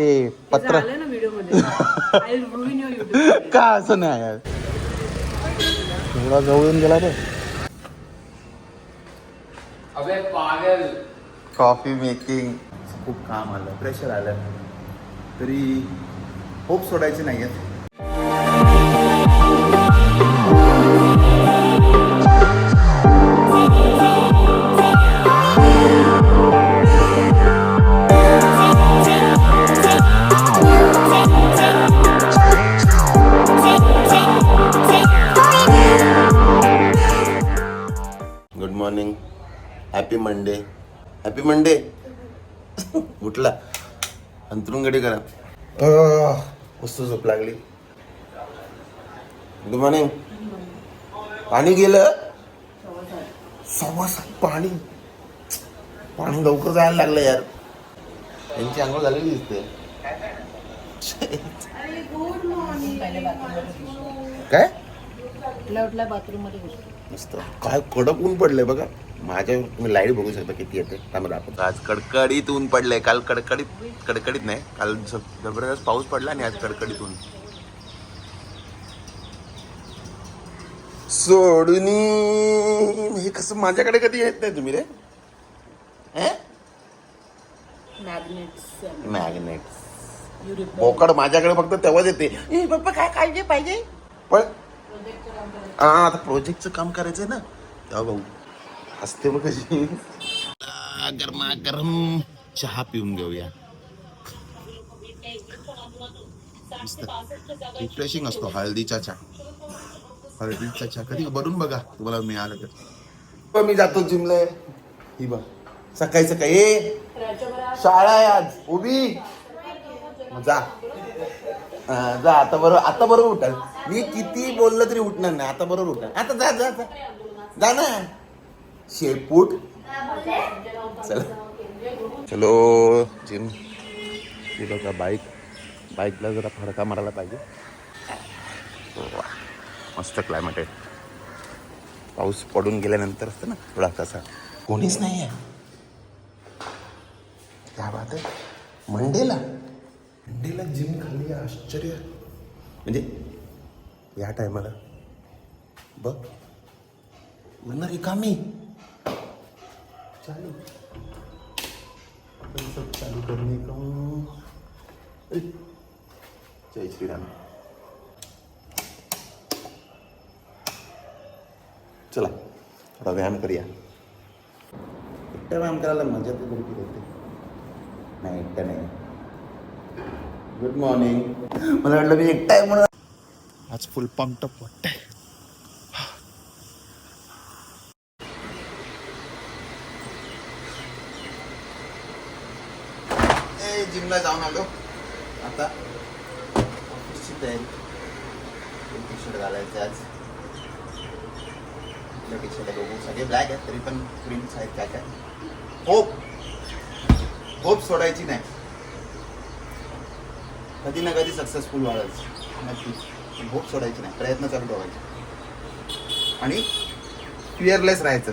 ते पत्र का असं नाही यार एवढा जवळून गेला रे अबे पागल. कॉफी मेकिंग खूप काम आलं प्रेशर आलं. तरी होप सोडायचे नाही आहेत हॅपी मंडे हॅपी मंडे उठला. अंतरून गडी करा. मस्त झोप लागली. गुड मॉर्निंग पाणी गेलं? सव्वा सात पाणी. पाणी लवकर जायला लागलं यार. यांची आंघोळ झालेली दिसते. काय? उठल्या बाथरूममध्ये मस्त काय कडक ऊन पडलंय बघा. माझ्या तुम्ही लाइट बघू शकता किती येते. त्यामध्ये आपण आज कडकडीत ऊन पडलंय. काल कडकडीत कडकडीत नाही. काल जबरदस्त पाऊस पडला आणि आज कडकडीत ऊन. सोडून. हे कसं माझ्याकडे कधी येत नाही तुम्ही रे? मॅग्नेट्स मॅग्नेट बोकड माझ्याकडे फक्त तेव्हाच येते. पप्पा काय काळजी पाहिजे? पण हा आता प्रोजेक्टचं काम करायचंय ना. तेव्हा भाऊ असते मग कशी? गरमा गरम चहा पिऊन घेऊया. रिफ्रेशिंग असतो हळदीचा चहा. हळदीचा चहा कधी? भरून बघा तुम्हाला मिळालं तर. मी जातो जिमला ही बघ. सकाळी सकाळी. ए शाळा आहे आज. उभी. मग जा. हा, जा. आता बरोबर आता बरोबर उठाल. मी किती बोललं तरी उठणार नाही. आता बरोबर उठाल आता जा जा जा. जा ना. शेपूट चला. चलो जिम. हे बघा बाईक बाईकला जरा फडका मारायला पाहिजे. मस्त क्लायमेट आहे. पाऊस पडून गेल्यानंतर असतं ना थोडा कसा. कोणीच नाही आहे काय बात आहे. मंडेला. मंडेला जिम खाली आश्चर्य. म्हणजे या टायमाला बघ. म्हणणार रिकामी चालू. अपन सब चालू करने का जय श्री राम चला थोडा व्यायाम करूया. एकटा व्यायाम करायला मजा तर भरपूर येते. नाही एकटा नाही. गुड मॉर्निंग मला वाटलं मी एकटा आहे म्हणून. आज फुल पंप टप वाटतंय. जिमला जाऊन आलो. आता ऑफिसची तयारी. टी शर्ट घालायचं आज. टी शर्ट बघू. सगळे ब्लॅक आहेत तरी पण प्रिंट्स आहेत काय काय. होप होप सोडायची नाही. कधी ना कधी सक्सेसफुल व्हायचं नक्कीच पण होप सोडायची नाही. प्रयत्न चालू ठेवायचे. आणि फिअरलेस राहायचं.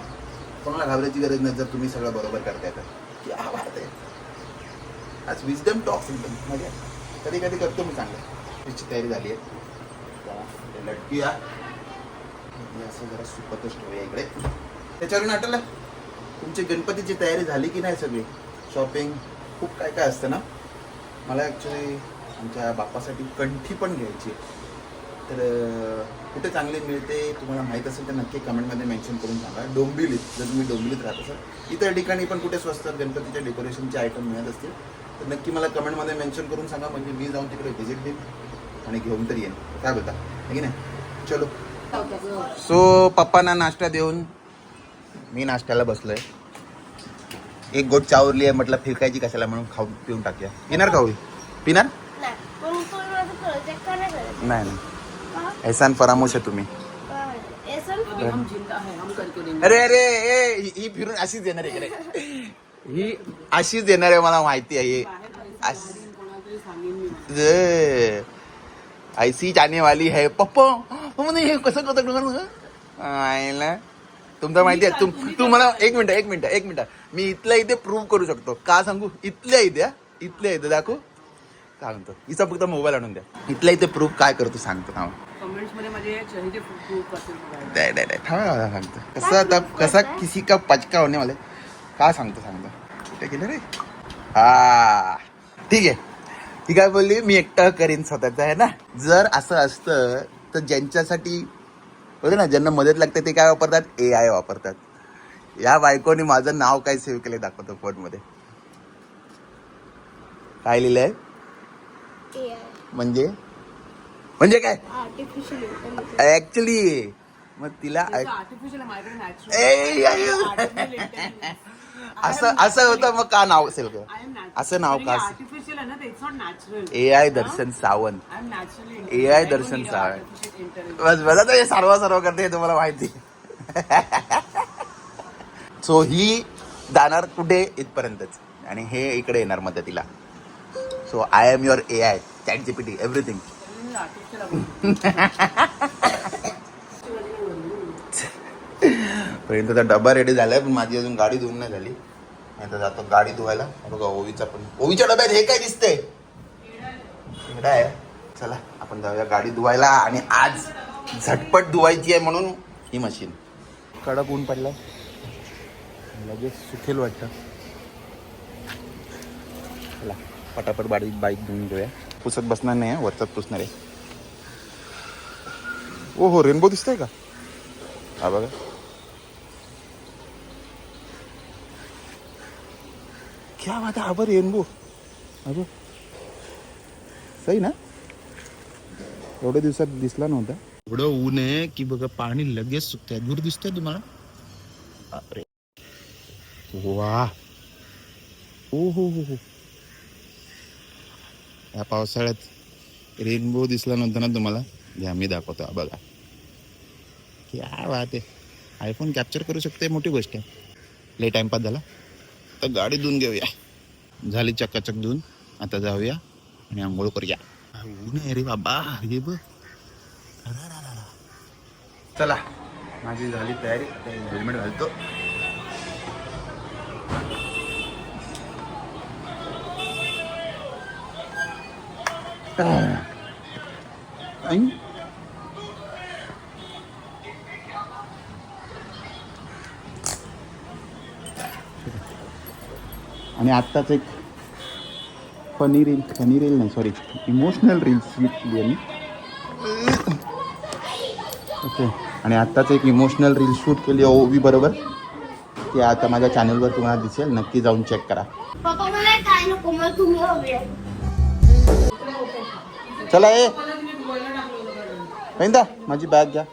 कोणाला घाबरायची गरज नाही जर तुम्ही सगळं बरोबर करताय तर. की आभार आहे. आज विजडम टॉक्स एकदम मजा कधी कधी करतो मी चांगलं. त्याची तयारी झाली आहे. लटकूया. असं जरा सुपतच ठेवूया इकडे. त्याच्यावरून आठवलं? तुमची गणपतीची तयारी झाली की नाही सगळी? शॉपिंग खूप काय काय असतं ना? मला ॲक्च्युली आमच्या बाप्पासाठी कंठी पण घ्यायची आहे. तर कुठे चांगली मिळते तुम्हाला माहीत असेल तर नक्की कमेंटमध्ये मेन्शन करून सांगा. डोंबिवलीत जर तुम्ही डोंबिवलीत राहत असाल इतर ठिकाणी पण कुठे स्वस्त गणपतीच्या डेकोरेशनचे आयटम मिळत असतील तर नक्की मला कमेंटमध्ये मेन्शन करून सांगा म्हणजे मी जाऊन तिकडे व्हिजिट देईन आणि घेऊन तरी येईन. काय बोलता? है की नाही? चलो. सो पप्पांना नाश्ता देऊन मी नाश्त्याला बसलोय. एक गोट चावरली आहे म्हटलं फिरकायची कशाला म्हणून खाऊन पिऊन टाकूया. पिणार खाऊ पिणार? नाही नाही. करत एहसान फरामोश आहे तुम्ही. अरे अरे ए ही- फिरून अशीच येणार आहे इकडे ही अशीच येणार आहे मला माहिती आहे. ऐसी जाने वाली है पप्पा. म्हणे हे कसं कसं आयला तुमचं माहिती आहे तुम तू मला एक मिनिट एक मिनिट एक मिनिट. मी इथल्या इथे प्रूव्ह करू शकतो. का सांगू? इथल्या इथे? इथल्या इथे दाखवू. सांगतो हिचा फक्त मोबाईल आणून द्या. इथल्या इथे प्रूफ काय करतो सांगतो थांब. सांगतो कसं आता कसा किसी का पचका होणे मला काय सांगतो सांगतो. कुठे गेलं रे? हा ठीक आहे. ती काय बोलली? मी एकटा करीन स्वतःच आहे ना? जर असं असतं तर ज्यांच्यासाठी होते ना ज्यांना मदत लागते ते काय वापरतात? ए आय वापरतात. या बायकोने माझं नाव काय सेव्ह केलं दाखवतो फोनमध्ये. काय लिहिलंय? म्हणजे? म्हणजे काय? ऍक्च्युली मग तिला ए, असं असं होतं मग का नाव असेल का. असं नाव का A I Darshan Sawant. I naturally AI Darshan Sawant. बस मला तर हे सर्व सर्व करते हे तुम्हाला माहिती. सो ही जाणार कुठे? इथपर्यंतच. आणि हे इकडे येणार मदतीला. So I am your A I chat GPT everything पर्यंत तर डबा रेडी झालाय पण माझी अजून गाडी धुवून नाही झाली. मी आता जातो गाडी धुवायला. बघा ओवीचा पण ओवीच्या डब्यात हे काय दिसतंय? आहे. चला आपण जाऊया गाडी धुवायला. आणि आज झटपट धुवायची आहे म्हणून ही मशीन कडक ऊन पडलं लगेच सुखेल वाटतं. चला पटापट बाडी बाईक धुवून घेऊया. पुसत बसणार नाही आहे वरचाच पुसणार आहे. ओ हो रेनबो दिसतंय का? हा बघा. क्या बात आहे आबर रेनबो अगो सही ना एवढ्या दिवसात दिसला नव्हता एवढं ऊन आहे की बघा पाणी लगेच सुकतंय दूर दिसतंय तुम्हाला बापरे. वा ओ हो हो हो या पावसाळ्यात रेनबो दिसला नव्हता ना तुम्हाला घ्या मी दाखवतो बघा क्या बात आहे आयफोन कॅप्चर करू शकते मोठी गोष्ट आहे लय टाइमपास झाला आता गाडी धुवून घेऊया. झाली चक्काचक धुवून आता जाऊया आणि आंघोळ करूया. ऊन आहे रे बाबा हे बघ. चला माझी झाली तयारी. हेल्मेट घालतो. आई. आणि आत्ताच एक फनी रील फनी रील नाही सॉरी इमोशनल रील शूट केली आहे मी. ओके. आणि आत्ताच एक इमोशनल रील शूट केली आहे ओवी बरोबर. ती आता माझ्या चॅनलवर तुम्हाला दिसेल. नक्की जाऊन चेक करा. चला ए. महिंदा माझी बॅग घ्या.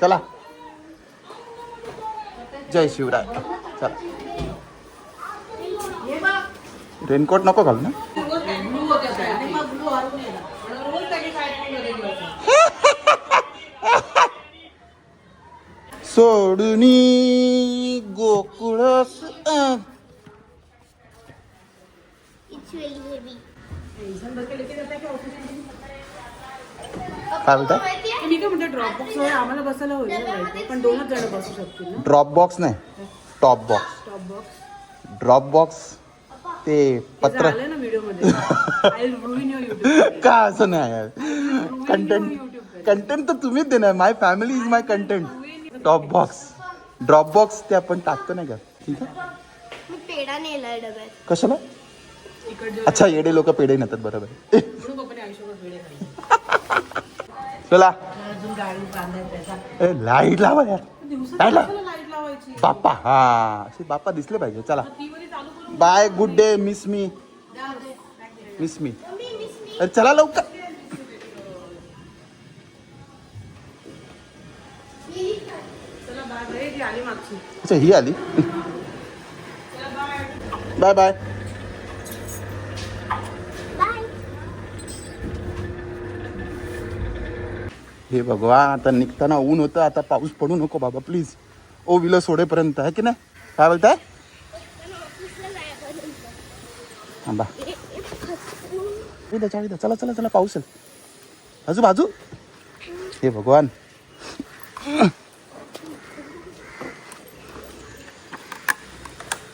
चला. जय शिवराय. चला. रेनकोट नको घाल ना. सोडूनी गोकुळ इट्स व्हेरी हेवी काय बोलताय मी काय म्हणते ड्रॉप बॉक्स आम्हाला बसायला होईल पण दोनच जण बसू शकतील ना. ड्रॉप बॉक्स नाही. Top box top box drop box ते पत्र ना का असं नाही कंटेंट कंटेंट तर तुम्हीच देणार. My family is my content top box drop box ते आपण टाकतो नाही का? ठीक आहे? मी पेढा नेलाय डब्यात. कशाला? इकडे अच्छा येडे लोक पेढे नेतात बरोबर. चला. अजून गाडी बांधायचा ए लाइट लावा यार. लाइट लाव बाप्पा हा. असे बाप्पा दिसले पाहिजे. चला. Bye good day miss me miss me अरे चला लवकर. अच्छा ही आली. Bye bye. बाय हे भगवान आता निघताना ऊन होतं आता पाऊस पडू नको बाबा प्लीज ओ विलं सोडेपर्यंत आहे की नाही? काय बोलताय? आंबा उद्याच्या उद्या चला चला चला पाऊस आजू बाजू हे भगवान.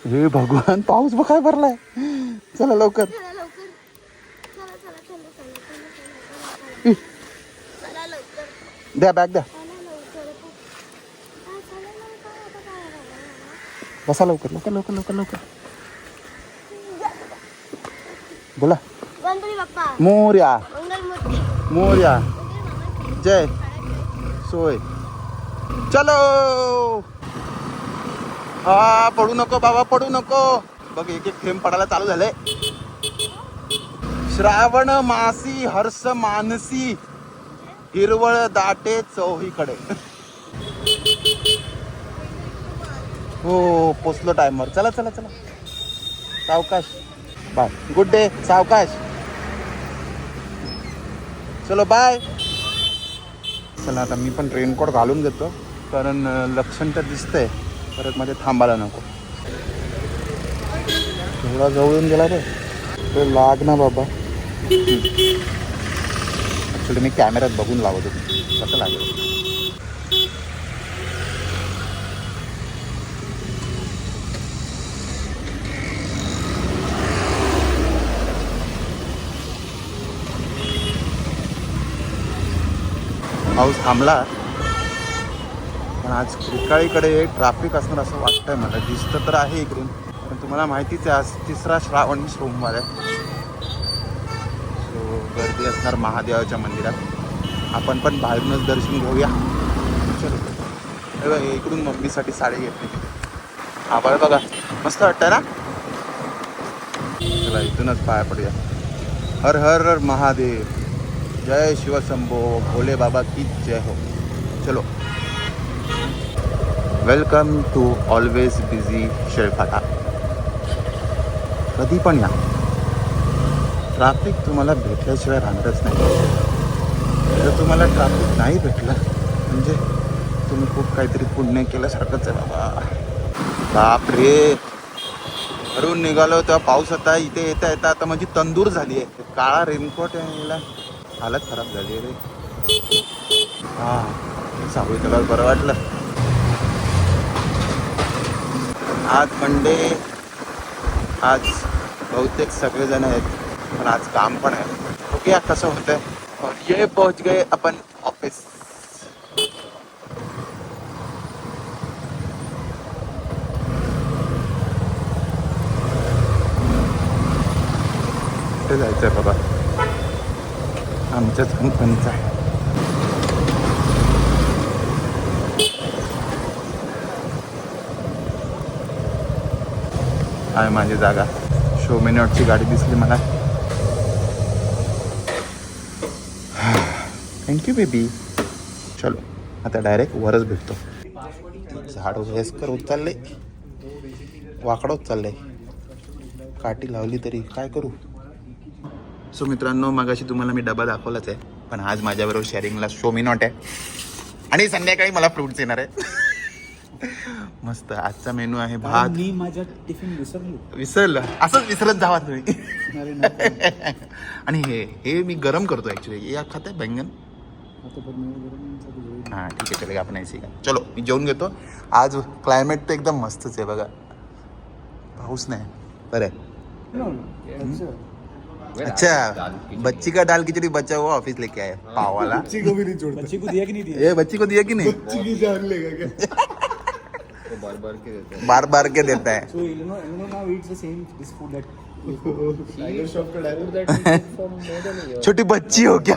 हे भगवान पाऊस बघ काय भरलाय. चला लवकर. द्या बॅग द्या. बसा लवकर लवकर लवकर लवकर लवकर. बोला. गणपती बाप्पा. मोर्या. मंगलमूर्ती. मोर्या. जय. सोय. चलो. हा पडू नको बाबा पडू नको. बघ एक एक थेंब पडायला चालू झाले. श्रावण मासी हर्ष मानसी हिरवळ दाटे चौहीकडे. हो पोचलो टाइमवर चला चला चला. सावकाश. बाय गुड डे सावकाश चलो बाय चला आता मी पण रेनकोट घालून घेतो कारण लक्षण तर दिसतंय. परत मध्ये थांबायला नको. एवढा जवळून गेला रे. तो लाग ना बाबा. ॲक्च्युली मी कॅमेऱ्यात बघून लावत होतो. कसं लागेल? पाऊस थांबला. पण आज खिडकाळीकडे ट्रॅफिक असणार असं वाटतंय मला. दिसतं तर आहे इकडून पण तुम्हाला माहितीच आहे आज तिसरा श्रावण सोमवार आहे. सो गर्दी असणार महादेवाच्या मंदिरात. आपण पण बाहेरूनच दर्शन घेऊया. चलो. इकडून मम्मीसाठी साडी घेतली. आभाळ बघा. मस्त वाटतंय ना? चला इथूनच पाया पडूया. हर हर हर महादेव. जय शिवशंभो भोले बाबा की जय हो। चलो। Welcome to always busy Shelphata. कधी पण या। ट्रॅफिक तुम्हाला भेटल्याशिवाय राहणारच नाही। जर तुम्हाला ट्रॅफिक नाही भेटलं म्हणजे तुम्ही खूप काहीतरी पुण्य केल्यासारखंच आहे बाबा। बाप रे घरून निघालो तेव्हा पाऊस होता इथे येता येता आता माझी तंदूर झाली आहे। काळा रेनकोट आहे हालत खराब झाली आहे रे. हा सावळी कलर बरं वाटलं. आज मंडे आज बहुतेक सगळेजण आहेत पण आज काम पण आहे. बघूया कसं होतंय. और ये पहुंच गए अपन ऑफिस कुठे आहे बाबा? आमच्याच कंपनीचा आहे आहे माझी जागा. शो मिनिटची गाडी दिसली मला. थँक्यू बेबी चलो आता डायरेक्ट वरच भेटतो. झाड वयस्कर उचलले. वाकडं चाललंय काठी लावली तरी काय करू? सो मित्रांनो मगाशी तुम्हाला मी डबा दाखवलाच आहे पण आज माझ्याबरोबर शेअरिंगला शोमी नॉट आहे. आणि संध्याकाळी मला फ्रुट्स येणार आहे मस्त आजचा मेनू आहे भात. मी माझ्या टिफिन विसरलो. विसरलं? असंच विसरत जावा तुम्ही. आणि हे हे मी गरम करतो ऍक्च्युली या खात आहे बैंगन? मी. हां ठीक आहे चलेगा आपण ऐसे का चलो मी जेवून घेतो. आज क्लायमेट तर एकदम मस्तच आहे बघा. पाऊस नाही. बरं. आहे. अच्छा. अच्छा बच्ची का दाल खिचड़ी बचा हुआ ऑफिस लेके आया पाव वाला। बच्ची को दिया कि नहीं दिया? ये बच्ची को दिया कि नहीं? बार बार के देते हैं। बार बार के देता है। So Eleanor, Eleanor now eats the same this food that Food that we cook for more than a year. छोटी बच्ची हो क्या?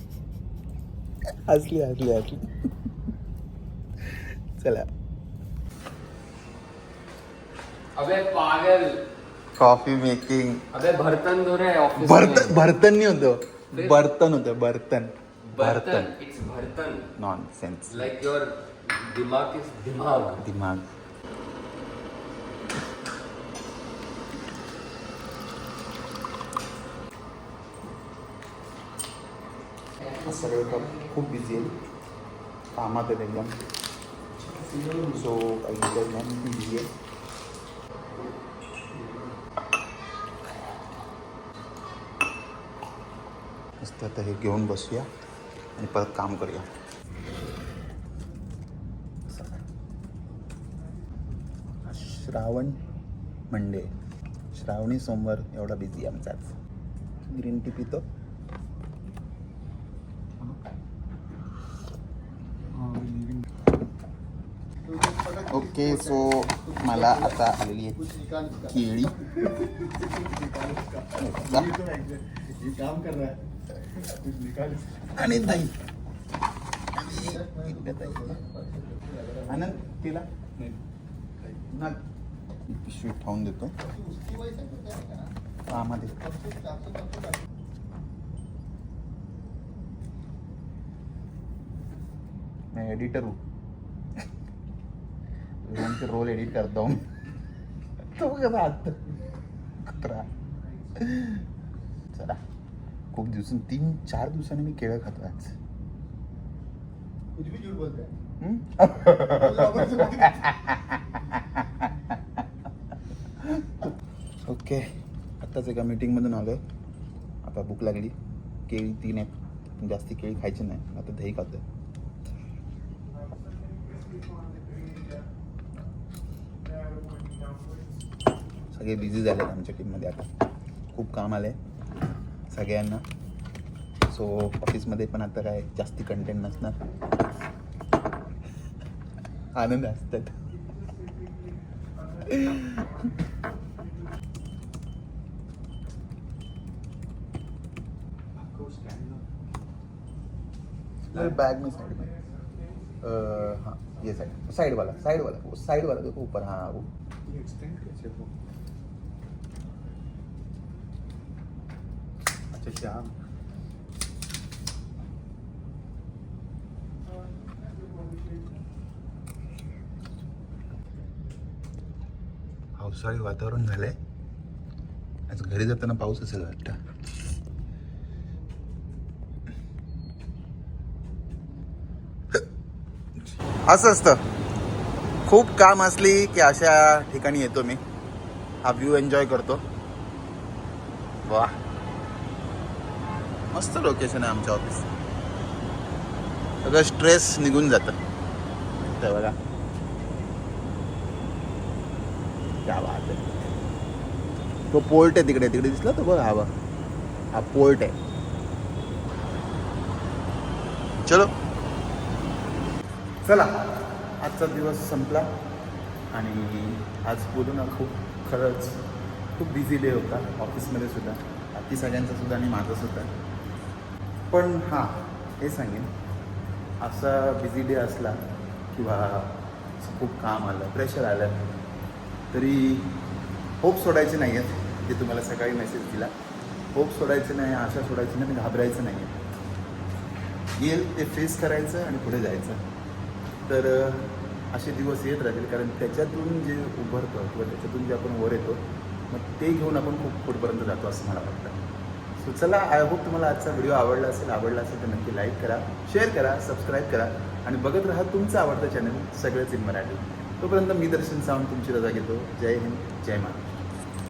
हसली हसली हसली। चला। अबे पागल। कॉफ़ी मेकिंग अबे बर्तन धो रहे ऑफ़िस बर्तन बर्तन नहीं होते बर्तन होते बर्तन। बर्तन इट्स बर्तन। नॉनसेंस लाइक योर दिमाग इज़ दिमाग। दिमाग। सगळे तर खूप बिझी आहे. कामात आहेत एकदम सो काही नाही बिझी आहे. मस्त आता हे घेऊन बसूया आणि परत काम करूया. श्रावण मंडे. श्रावणी सोमवार एवढा बिझी आमचाच ग्रीन टी पितो. ओके सो मला आता आलेली आहे केळी. आणि दही. आनंद तिला? ना पिशवी ठेवून देतो. आमध्ये एडिटर हूँ. के रोल एडिट करता. हूँ तो आता. कुत्रा. चला. खूप दिवसांनी तीन चार दिवसांनी मी केळं खातो आज. ओके. आत्ताच एका मीटिंगमधून आलो आहे आता भूक लागली. केळी तीन पण जास्ती केळी खायची नाही. आता दही खातो सगळे बिझी झालेत आमच्या टीममध्ये आता. खूप काम आलं आहे सगळ्यांना सो ऑफिसमध्ये पण आता काय जास्ती कंटेंट नसणार. आनंद असतात. बैग में साइड में अ, हाँ ये साइड साइड वाला साइड वाला. वो साइड वाला देखो ऊपर. हाँ वो. ये पावसाळी वातावरण झालंय. आज घरी जाताना पाऊस असेल वाटतं. असं असतं. खूप काम असली की अशा ठिकाणी येतो मी. हा व्ह्यू एन्जॉय करतो. वा मस्त लोकेशन आहे आमच्या ऑफिस सगळं स्ट्रेस निघून जातं. ते बघा. क्या आहे. तो पोर्ट आहे तिकडे. तिकडे दिसला तो बघ हा बघ. हा पोर्ट आहे. चलो. चला. आजचा दिवस संपला. आणि आज बोलू ना खूप खरंच. खूप बिझी डे होता. ऑफिसमध्ये सुद्धा. बाकी सगळ्यांचा सुद्धा आणि माझा सुद्धा. पण हां हे सांगेन. असा बिझी डे असला किंवा असं खूप काम आलं प्रेशर आलं तरी होप सोडायचे नाही आहेत जे तुम्हाला सकाळी मेसेज दिला. होप सोडायचे नाही आशा सोडायची नाही घाबरायचं नाही आहे येईल ते फेस करायचं आणि पुढे जायचं. तर असे दिवस येत राहतील कारण त्याच्यातून जे उभरतं किंवा त्याच्यातून जे आपण वर येतो मग ते घेऊन आपण खूप पुढपर्यंत जातो असं मला वाटतं. सो चला आय होप तुम्हाला आजचा व्हिडिओ आवडला असेल आवडला असेल तर नक्की लाईक करा शेअर करा सबस्क्राईब करा आणि बघत राहा तुमचं आवडतं चॅनल सगळंच इन मराठी. तोपर्यंत मी दर्शन सावंत तुमची रजा घेतो. जय हिंद जय महाराष्ट्र.